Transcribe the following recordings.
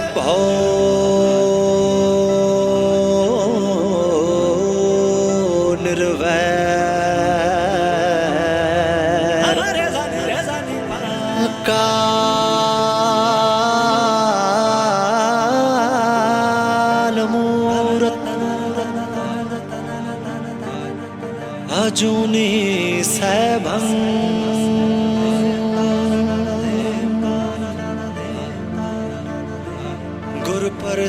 ਨਿਰਭਉ ਨਿਰਵੈਰ ਕਾਲ ਮੂਰਤ ਅਜੂਨੀ ਸੈਭੰ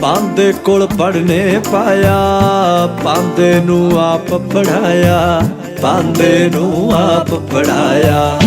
ਪਾਂਦੇ ਕੋਲ ਪੜਨੇ ਪਾਇਆ ਪਾਂਦੇ ਨੂੰ ਆਪ ਪੜਾਇਆ ਪਾਂਦੇ ਨੂੰ ਆਪ ਪੜਾਇਆ